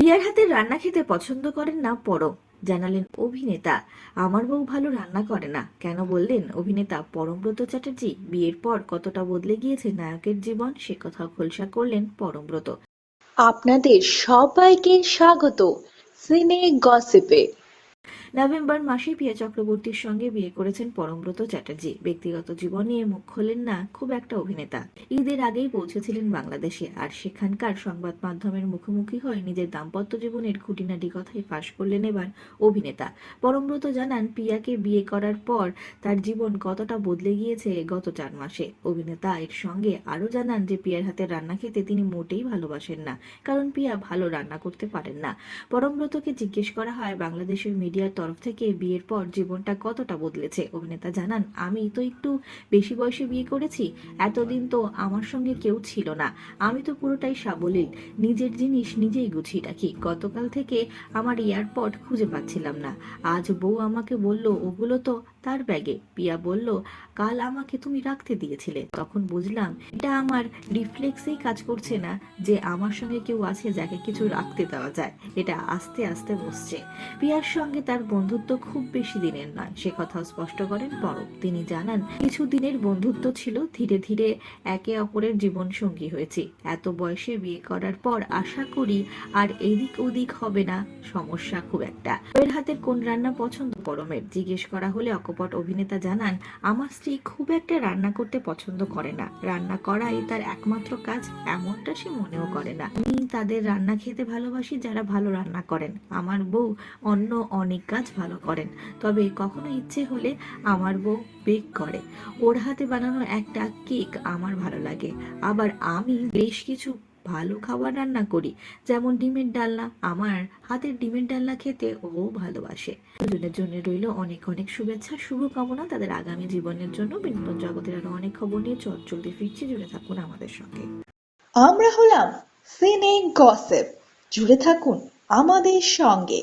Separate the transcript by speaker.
Speaker 1: Peer হাতের রান্না খেতে পছন্দ করেন না পরম। জানালেন অভিনেতা। আমার বউ ভালো রান্না করে না। কেন বললেন? অভিনেতা পরমব্রত চ্যাটার্জি, বিয়ের পর কতটা বদলে গিয়েছে নায়কের জীবন, সে কথা খোলসা করলেন পরমব্রত।
Speaker 2: আপনাদের সবাইকে স্বাগত। সিনে গসিপে।
Speaker 1: নভেম্বর মাসে পিয়া চক্রবর্তীর সঙ্গে বিয়ে করেছেন পরমব্রত চ্যাটার্জি। ব্যক্তিগত জীবন মুখ খোলেন না খুব একটা অভিনেতা। ঈদের আগেই পৌঁছেছিলেন বাংলাদেশে আর সেখানকার সংবাদ মাধ্যমের মুখোমুখি হয়ে নিজের দাম্পত্য জীবনের খুঁটিনাটি কথাই ফাঁস করলেন এবার অভিনেতা। পরমব্রত জানান, পিয়াকে বিয়ে করার পর তার জীবন কতটা বদলে গিয়েছে গত চার মাসে। অভিনেতা এর সঙ্গে আরও জানান যে, পিয়ার হাতের রান্না খেতে তিনি মোটেই ভালোবাসেন না, কারণ পিয়া ভালো রান্না করতে পারেন না। পরমব্রতকে জিজ্ঞেস করা হয়, বাংলাদেশের মিডিয়ার তরফ থেকে বিয়ের পর জীবনটা কতটা বদলেছে? অভিনেতা জানান, আমি তো একটু বেশি বয়সে বিয়ে করেছি, এতদিন তো আমার সঙ্গে কেউ ছিল না। আমি তো পুরোটাই সাবলীল, নিজের জিনিস নিজেই গুছিয়ে রাখি। গতকাল থেকে আমার এয়ারপড খুঁজে পাচ্ছিলাম না। আজ বউ আমাকে বলল, ওগুলো তো তার ব্যাগে। পিয়া বলল, কাল আমাকে তুমি রাখতে দিয়েছিলে। তখন বুঝলাম, এটা আমার রিফ্লেক্সেই কাজ করছে না যে আমার সঙ্গে কেউ আছে যাকে কিছু রাখতে দেওয়া যায়। এটা আস্তে আস্তে বসছে। পিয়ার সঙ্গে তার বন্ধুত্ব খুব বেশি দিনের নয়। সে কথাও স্পষ্ট করেন পরব। তিনি জানান কিছু দিনের বন্ধুত্ব ছিল, ধীরে ধীরে একে অপরের জীবন সঙ্গী হয়েছে। এত বয়সে বিয়ে করার পর আশা করি আর এদিক ওদিক হবে না, সমস্যা খুব একটা। এর হাতের কোন রান্না পছন্দ? পরমের। জিজ্ঞেস করা হলে অকপট অভিনেতা জানান, আমার স্ত্রী খুব একটা রান্না করতে পছন্দ করে না। রান্না করাই তার একমাত্র কাজ, এমনটা সে মনেও করে না। আমি তাদের রান্না খেতে ভালোবাসি, যারা ভালো রান্না করেন। আমার বউ অন্য অনেক কাজ ভালো করেন, তবে কখনো ইচ্ছে হলে আমার বউ বেক করে। ওর হাতে বানানো একটা কেক আমার ভালো লাগে। আবার আমি বেশ কিছু ভালো খাবার রান্না করি, যেমন ডিমের ডালনা। আমার হাতের ডিমের ডালনা খেতে ও ভালোবাসে। দুজনের জন্য রইল অনেক অনেক শুভেচ্ছা, শুভকামনা। তাদের আগামী জীবনের জন্য বিনোদন জগতের আরও অনেক খবর নিয়ে চট চলতে ফিরছি। জুড়ে থাকুন আমাদের সঙ্গে।
Speaker 2: আমরা হলাম সিনে গসিপ জুড়ে থাকুন আমাদের সঙ্গে।